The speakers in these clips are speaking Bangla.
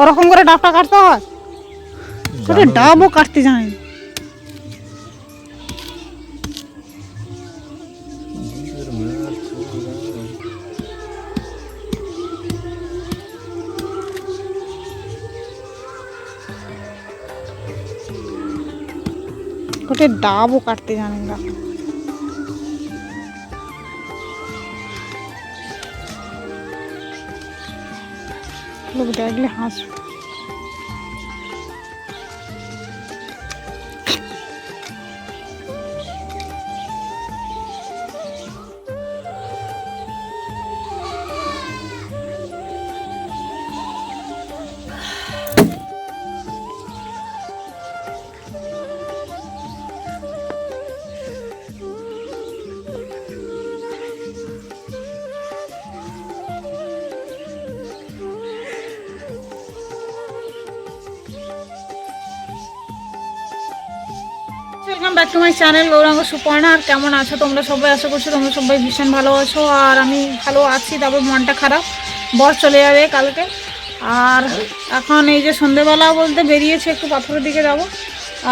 ওরকম করে ডাবটা কাটতে হয় ওটা ডাবও কাটতে জানি না। ওটা ডাবও কাটতে জানি না লোক দেখলে হাসবে back to my channel Gauranga Suparna আর কেমন আছো তোমরা সবাই? আশা করছ তোমরা সবাই ভীষণ ভালো আছো, আর আমি ভালো আছি তারপর মনটা খারাপ। বর চলে যাবে কালকে। আর এখন এই যে সন্ধেবেলা বলতে বেরিয়েছে, একটু পাথরের দিকে যাব।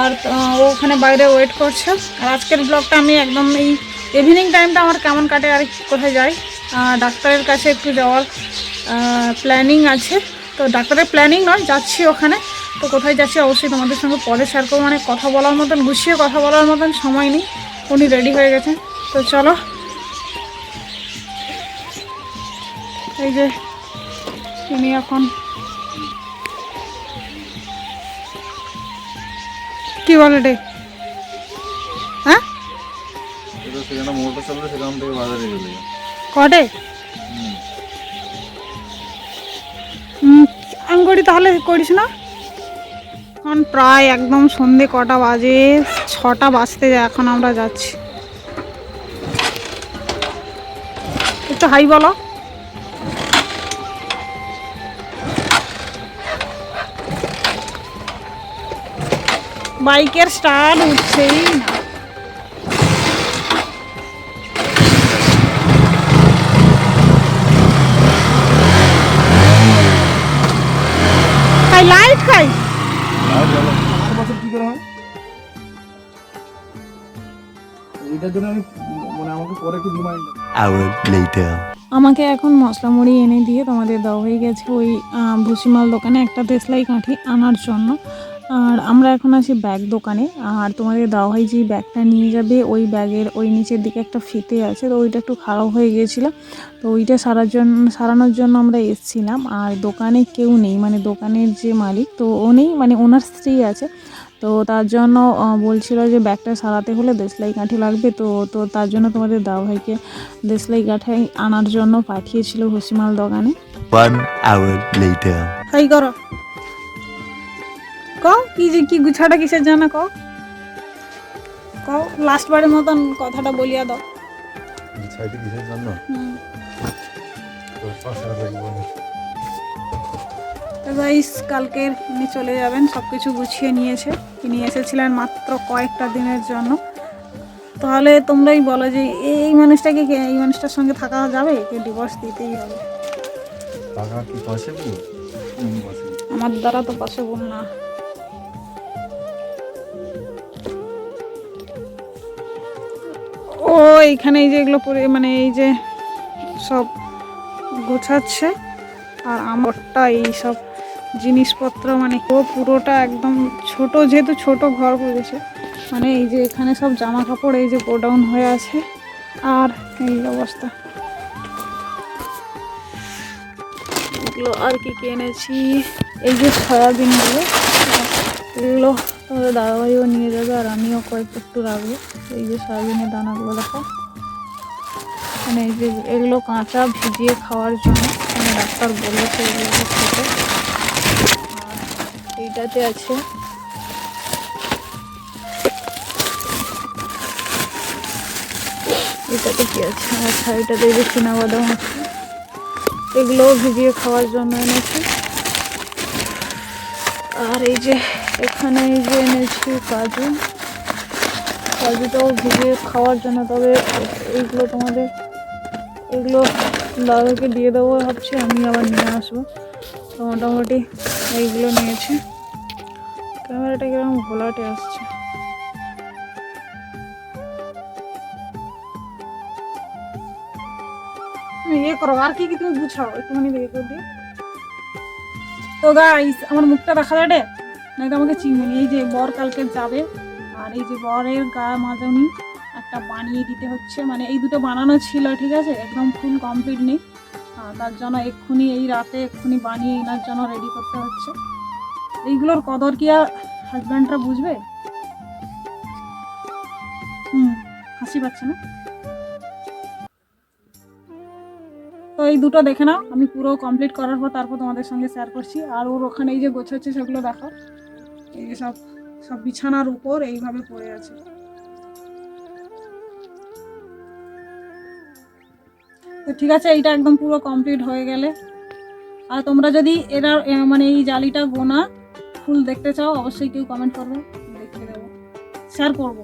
আর ওখানে বাইরে ওয়েট করছে। আর আজকের ব্লগটা আমি একদম এই ইভিনিং টাইমটা আমার কেমন কাটে, আর কোথায় যাই। ডাক্তারের কাছে একটু যাওয়ার প্ল্যানিং আছে। তো ডাক্তারের প্ল্যানিং নয় যাচ্ছি ওখানে। তো কোথায় যাচ্ছি অবশ্যই তোমাদের সঙ্গে পরে শেয়ার করব। মানে কথা বলার মতন গুছিয়ে কথা বলার মতন সময় নেই। উনি রেডি হয়ে গেছেন। তো চলো। এই যে তিনি এখন কি বলে রে? হ্যাঁ? কটে? আমি করি তাহলে করিস না? এখন প্রায় একদম সন্ধে কটা বাজে, ছটা বাজতে যায়, এখন আমরা যাচ্ছি। একটু হাই বলো। বাইকের স্টার্ট উঠছেই না। লাইট খাই। আর চলো আর বছর কি করে হয়? এটার জন্য আমি মানে আমাকে পরে একটু রিমাইন্ড hour later. আমাকে এখন মশলা মুড়ি এনে দিয়ে তোমাদের দেওয়া হয়ে গেছে ওই ভুসিমাল দোকানে একটা দেশলাই কাঠি আনার জন্য। আর আমরা এখন আছি ব্যাগ দোকানে। আর তোমাদের দেওয়া হয় যে ব্যাগটা নিয়ে যাবে ওই ব্যাগের ওই নিচের দিকে একটা ফিতে আছে তো ওইটা একটু খারাপ হয়ে গিয়েছিল। তো ওইটা সারার জন্য সারানোর জন্য আমরা এসছিলাম। আর দোকানে কেউ নেই মানে দোকানের যে মালিক তো ও নেই মানে ওনার স্ত্রী আছে। তো তার জন্য বলছিল যে ব্যাগটা সারাতে হলে দেশলাই কাঠি লাগবে। তো তো তার জন্য তোমাদের দাও ভাইকে দেশলাই কাঠাই আনার জন্য পাঠিয়েছিল ভুসিমাল দোকানে। One hour later. হাই করো কও কি যে কি গুছাটা কিসের জন্য কও? কও লাস্ট বারের মতন কথাটা বলিয়া দাও। ছাইতে কিসের জন্য? গাইস কালকের উনি চলে যাবেন সব কিছু গুছিয়ে নিয়েছে। তিনি এসেছিলেন মাত্র কয়েকটা দিনের জন্য। তাহলে তোমরাই বলো যে এই মানুষটাকে কে এই মানুষটার সঙ্গে থাকা যাবে? কি ডিভোর্স দিতেই হবে। কি পসিবল আমার দ্বারা তো পসিবল না। এইখানে এই যে এগুলো পরে মানে এই যে সব গোছাচ্ছে। আর আমারটা এই সব জিনিসপত্র মানে ও পুরোটা একদম ছোট, যেহেতু ছোট ঘর করেছে। মানে এই যে এখানে সব জামা কাপড় এই যে গোডাউন হয়ে আছে। আর এই অবস্থা। এগুলো আর কি কি এনেছি এই যে সয়াবিনগুলো। এগুলো তোমাদের দাদাভাইও নিয়ে যাবে আর আমিও কয়েক একটু রাখব। এই যে সয়াবিনের দানাগুলো দেখো। মানে এই যে এগুলো কাঁচা ভিজিয়ে খাওয়ার জন্য মানে ডাক্তার বলেছে এগুলো খেতে। এইটাতে আছে এটাতে কি আছে? আচ্ছা এটাতে যে চিনাবাদাম আছে। এগুলোও ভিজিয়ে খাওয়ার জন্য এনেছি। আর এই যে এখানে এই যে এনেছি কাজু। কাজুটাও ভিজিয়ে খাওয়ার জন্য, তবে এইগুলো তোমাদের এগুলো দাদাকে দিয়ে দেবো ভাবছি, আমি আবার নিয়ে আসব। তো মোটামুটি এইগুলো নিয়েছি। ক্যামেরাটা কীরকম ঘোলাটে আসছে। তুমি ইয়ে করো, আর কি কি তুমি বুঝাও একটুখানি দেখে করে দিই। তো গাইস আমার মুখটা দেখা যায় রে? তো আমাকে চিনবেন এই যে বর কালকে যাবে, আর এই যে বরের গা মাজানি, একটা বানিয়ে দিতে হচ্ছে। মানে এই দুটো বানানো ছিল, ঠিক আছে? একদম ফুল কমপ্লিট নেই। তার জন্য এক্ষুনি এই রাতে এক্ষুনি বানিয়ে এনার জন্য রেডি করতে হচ্ছে। এইগুলোর কদর কি আর হাজব্যান্ডরা বুঝবে? হুম, হাসি পাচ্ছে না? এই দুটো দেখে নাও। আমি পুরো কমপ্লিট করার পর তারপর তোমাদের সঙ্গে শেয়ার করছি। আর ওর ওখানে এই যে গোছাচ্ছে সেগুলো দেখো। এই যে সব সব বিছানার উপর এইভাবে পড়ে আছে। তো ঠিক আছে, এইটা একদম পুরো কমপ্লিট হয়ে গেলে। আর তোমরা যদি এরা মানে এই জালিটা গোনা, ফুল দেখতে চাও, অবশ্যই কেউ কমেন্ট করবে। দেখিয়ে দেবো। শেয়ার করব।